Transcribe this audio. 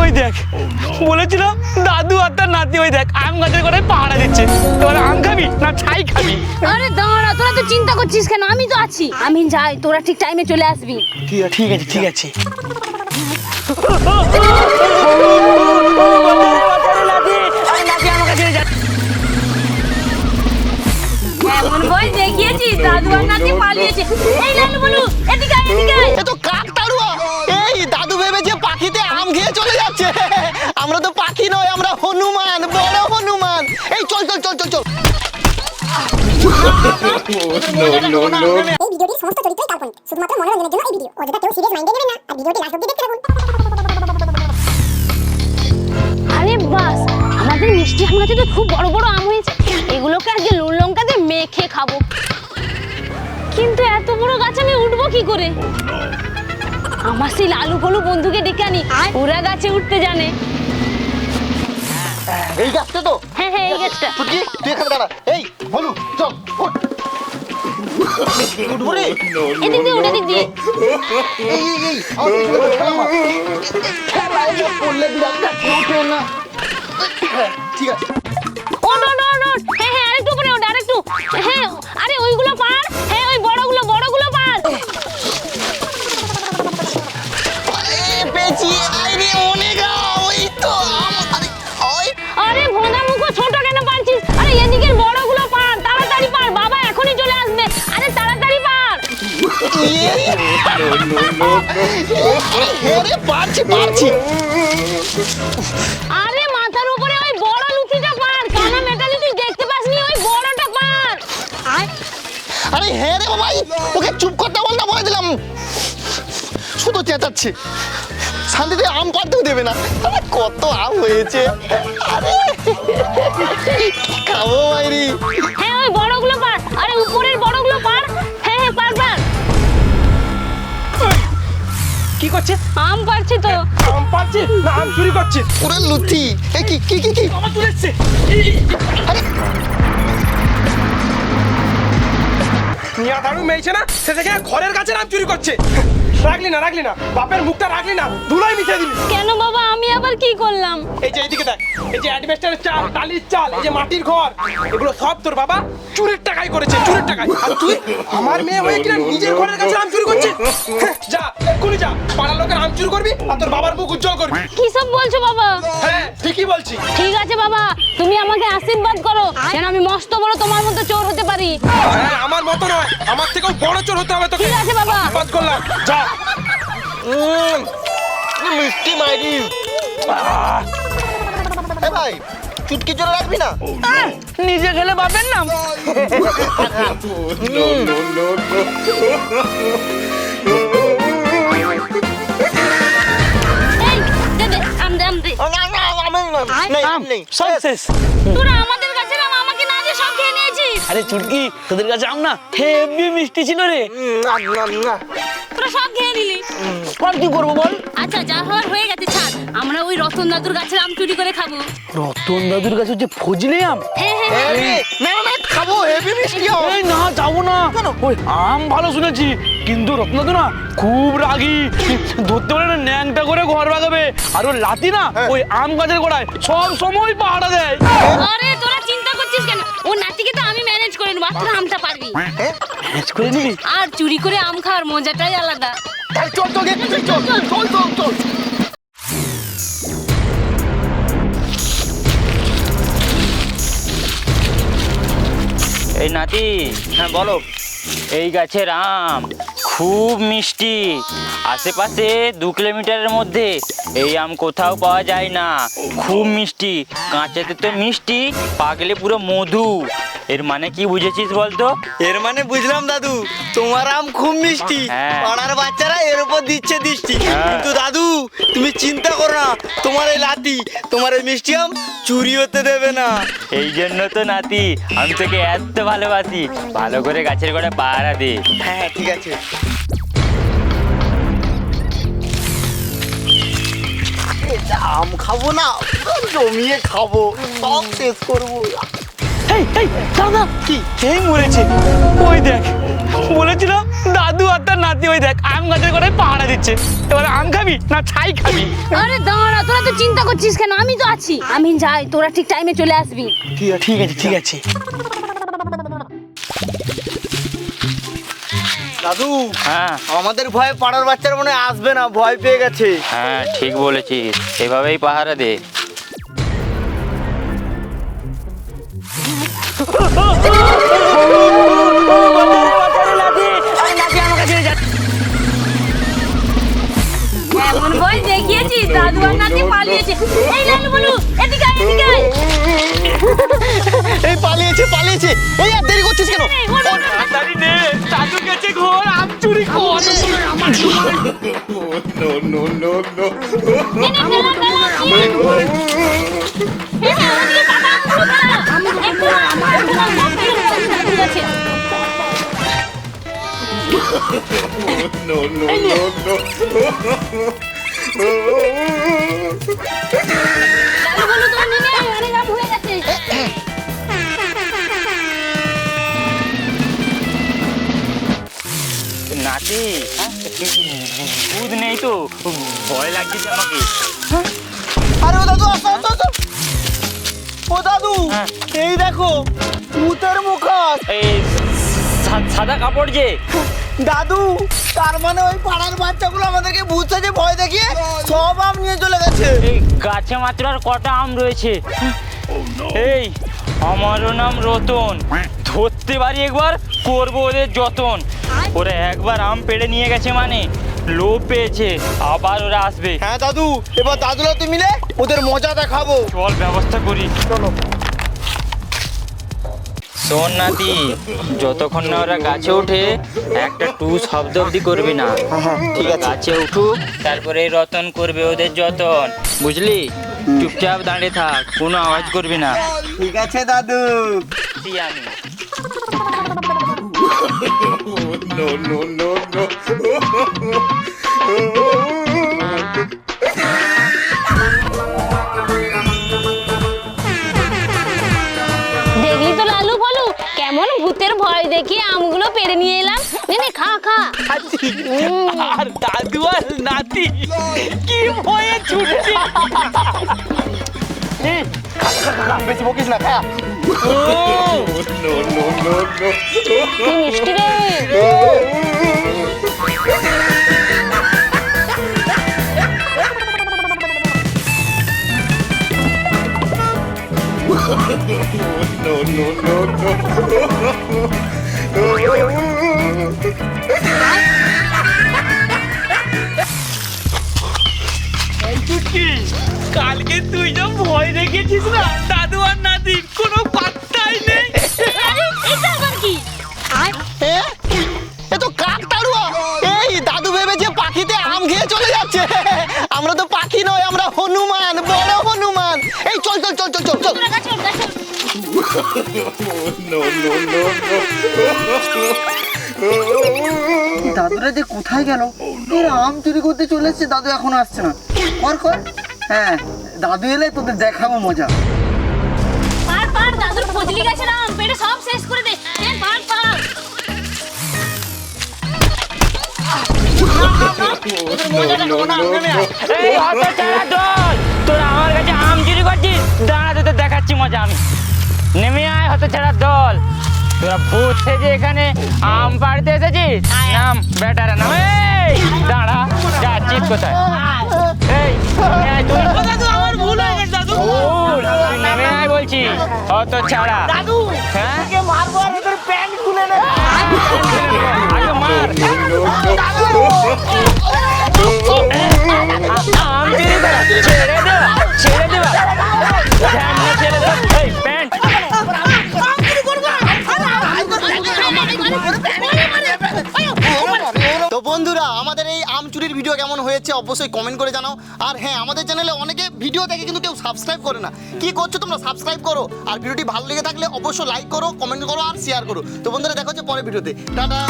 ওই দেখ বলেছিলাম দাদু আর তার নাতি ওই দেখ আম গাছের গোড়ায় পাহারা দিচ্ছে। এবার আম খাবি না ছাই খাবি? আরে দাঁড়া তোরা তো চিন্তা করছিস কেন? আমি তো আছি। আমি যাই তোরা ঠিক টাইমে চলে আসবি। ঠিক আছে ঠিক আছে ঠিক আছে। এমন বই দেখিয়েছিস? দাদু আর নাতি পালিয়েছে। এই লালু বলু এদিকে এদিকে এই ভিডিওটির সমস্ত চরিত্রই কাল্পনিক। শুধুমাত্র মনোরঞ্জনের জন্য এই ভিডিও অযথা কেউ সিরিয়াস মাইন্ডে নেবেন না আর ভিডিওটি লাস্ট অব্দি দেখতে থাকুন। আরে বাস আমাদের মিষ্টি আম গাছে তো খুব বড় বড় আম হয়েছে। এগুলোকে আজকে নুন লঙ্কা দিয়ে মেখে খাব। কিন্তু এত বড় গাছ আমি উঠবো কি করে? আমার সেই লালু ফলু বন্ধুকে ডেকে আনি ওরা গাছে উঠতে জানে। এই গাছটা তো? হ্যাঁ হ্যাঁ এই গাছটা। তুই এখানে দাঁড়া। এই বলু চল উঠ উঠবো রে এদিক দিয়ে উঠে দিক দিয়ে। এই এই এই আমাদের ছেলে তো খেলা মার। খেলায় যে পড়লে বিরাট না, কেউ না। ঠিক আছে। আরে পারছি পারছি। আরে মাথার উপরে ওই বড় লুচিটা পার। কানা মেটালি তুই দেখতে পাসনি? ওই বড়টা পার। আরে হ্যাঁ রে ওকে চুপ করতে বল না বলে দিলাম। শুধু চেঁচাচ্ছে। শান্তিতে আম পাড়তেও দেবে না। কত আম হয়েছে। আরে খাব মাইরি হ্যাঁ ওই বড়গুলো পার। আরে উপরের কি করছে? আম পারছি তো। আম পাচ্ছে না আম চুরি করছে। ওরে লুতি এ কি কি কি কি? আমার চুরি এসছে। নিয়া দারু মেয়েছে না? সে থেকে ঘরের কাছে আম চুরি করছে। রাখলি না রাখলি না। বাপের মুখটা রাখলি না ধুলাই মিশিয়ে দিলি। কেন বাবা? আমি আবার কি করলাম? এই যে এইদিকে দেখ এই যে অ্যাডভেস্টারের চাল টালির চাল এই যে মাটির ঘর এগুলো সব তোর বাবা চুরির টাকায় করেছে চুরির টাকায়। আর তুই আমার মেয়ে হয়ে কিনা নিজের ঘরের কাছে নাম চুরি করছিস? হ্যাঁ, যা এক্ষুনি যা পাড়ার লোকের নাম চুরি করবি আর তোর বাবার মুখ উজ্জ্বল করবি। কি সব বলছো বাবা? হ্যাঁ ঠিকই বলছি। ঠিক আছে বাবা তুমি আমাকে আশীর্বাদ করো যেন আমি মস্ত বড় তোমার মতো চোর হতে পারি। হ্যাঁ আমার মতো নয় আমার থেকেও বড় চোর হতে হবে তোকে। ঠিক আছে বাবা। আশীর্বাদ করলাম যা। মিষ্টি মাইরি। এ ভাই চুটকি জোরে রাখবি না? নিজে খেলে ও, না, না, আমি না, নেই, আম নেই। সব শেষ। তোরা আমাদের কাছে আম আমাকে না দিয়ে সব খেয়ে নিয়েছিস। আরে চুটকি তোদের কাছে আম না? হেভি মিষ্টি ছিল রে। না, না, না। তোরা সব খেয়ে নিলি। আর কি করব বল? আচ্ছা যা হওয়ার হয়ে গেছে ছাড়। আমরা ওই রতন দাদুর গাছের আম চুরি করে খাব। রতন দাদুর কাছে হচ্ছে ফজলি আম? হ্যাঁ হ্যাঁ না, না, না, খাব হেভি মিষ্টি আম। এই না যাব না। ওই আম ভালো শুনেছি কিন্তু রত্নাদু না খুব রাগী। ধরতে পারে না ন্যাংটা করে ঘর বাগাবে আর ওর লাতি না ওই আম গাছের গোড়ায় সব সময় পাহাড়া দেয়। আরে তোরা চিন্তা করছিস কেন? ও নাতিকে ম্যানেজ করে নেব আর আমটা পারবি। ম্যাচ করে নিবি আর চুরি করে আম খাওয়ার মজাটাই আলাদা। চল, চল, চল, চল, চল, চল, চল। এই নাতি হ্যাঁ বলো। এই গাছের আম খুব মিষ্টি। আশেপাশে দু কিলোমিটারের মধ্যে এই আম কোথাও পাওয়া যায় না। খুব মিষ্টি। কাঁচাতে তো মিষ্টি পাকলে পুরো মধু। এর মানে কি বুঝেছিস বলতো? এর মানে বুঝলাম দাদু তোমার আম খুব মিষ্টি হ্যাঁ। পাড়ার বাচ্চারা এর উপর দিচ্ছে দৃষ্টি। হ্যাঁ। কিন্তু দাদু তুমি চিন্তা করো না তোমার এই লাতি তোমার এই মিষ্টি আম চুরি হতে দেবে না। এই জন্য তো নাতি আমি তোকে এত ভালোবাসি। ভালো করে গাছের গোড়ায় পাহারা দে। হ্যাঁ ঠিক আছে। আম খাব না জমিয়ে খাব সব শেষ করব। এই এই দাদা কি এই মরেছে? ওই দেখ বলেছিলাম দাদু আর তার নাতি ওই দেখ আম গাছের গোড়ায় পাহারা দিচ্ছে। এবার আম খাবি না ছাই খাবি? আরে দাঁড়া তোরা তো চিন্তা করছিস কেন? আমি তো আছি। আমি যাই তোরা ঠিক টাইমে চলে আসবি। ঠিক আছে ঠিক আছে ঠিক আছে। দাদু হ্যাঁ। আমাদের ভয়ে পাড়ার বাচ্চারা মনে হয় আসবে না ভয় পেয়ে গেছে। হ্যাঁ ঠিক বলেছিস। এভাবেই পাহারা দে। এমন বই দেখিয়েছি দাদু আর নাতি পালিয়েছে এই লালু বলু এদিকে আয়, এদিকে আয়। এই পালিয়েছে পালিয়েছে এই আর দেরি করছিস কেন এই, ওঠ, ওঠ, ওঠ। তাড়াতাড়ি নে দাদু গেছে ঘর আম চুরি কর নে, নে, ফেলা, ফেলা, অনেক আম হয়ে গেছে। নাতি দুধ নেই তো ভয় লাগছে আমাকে আরে ও দাদু আসো আসো আসো ও দাদু হ্যাঁ। এই দেখো ভূতের মুখোশ এই সাদা কাপড় যে দাদু তার মানে ওই পাড়ার বাচ্চাগুলো আমাদেরকে ভূত সাজে ভয় দেখিয়ে সব আম নিয়ে চলে গেছে। এই গাছে মাত্র আর কটা আম রয়েছে। এই আমারও নাম রতন। ধরতে পারি একবার করব ওদের যতন। ওরা একবার আম পেড়ে নিয়ে গেছে মানে লোভ পেয়েছে আবার ওরা আসবে। হ্যাঁ দাদু এবার দাদুরা তুমি মিলে ওদের মজা দেখাবো। চল ব্যবস্থা করি। চলো। শোন নাতি যতক্ষণ না ওরা গাছে ওঠে একটা টু শব্দ অব্দি করবি না। ঠিক আছে। গাছে উঠুক তারপরে রতন করবে ওদের যতন। বুঝলি? চুপচাপ দাঁড়িয়ে থাক কোনো আওয়াজ করবি না। ঠিক আছে দাদু। আমি। দেখলি ভূতের ভয় দেখিয়ে আমগুলো পেরে নিয়ে এলাম নে নে, খা খা আর দাদু আর নাতি কি ভয়ে ছুটছে বেশি বকিস না খা কি মিষ্টি রে চুটকি কালকে তুই যা ভয় দেখেছিস না দাদু আর নাতির কোনো পাত্তাই নেই। আরে, এটা আবার কি? এ? তো কাক এই দাদু ভেবেছে পাখিতে আম খেয়ে চলে যাচ্ছে। আমরা তো পাখি নয় আমরা হনুমান বড় হনুমান। এই চল চল চল চল চল চল। গাছে ওঠ, গাছে ওঠ। দাদুরা যে কোথায় গেল? এরা আম চুরি করতে চলে এসছে দাদু এখনও আসছে না। কর কর। হ্যাঁ দাদু এলে তোদের দেখাবো মজা। পার পার দাদুর ফজলি গাছের আম পেড়ে সব শেষ করে দে। পার পার। এই হতো ছাড়া দল তোরা আমার কাছে আম চুরি করছিস? দাঁড়া তোদের দেখাচ্ছি মজা আমি। নেমে আয় হতো ছাড়া দল তোরা ভূত সেজে এখানে আম পাড়তে এসেছিস? নাম বেটারা নাম। এই দাঁড়া যাচ্ছিস কোথায়? এই তুই আমার ভুল হয়ে গেছে দাদু। ভুল, নেমে আয় বলছি। হতো ছাড়া। দাদু হ্যাঁ? মারবো আর তোর প্যান্ট খুলে নে। আগে মার। আম অবশ্যই কমেন্ট করে জানাও। আর হ্যাঁ আমাদের চ্যানেলে অনেকে ভিডিও দেখে কিন্তু কেউ সাবস্ক্রাইব করে না। কি করছ তোমরা? সাবস্ক্রাইব করো। আর ভিডিওটি ভালো লেগে থাকলে অবশ্যই লাইক করো কমেন্ট করো আর শেয়ার করো। তো বন্ধুরা, দেখা হচ্ছে পরে ভিডিওতে টাটা!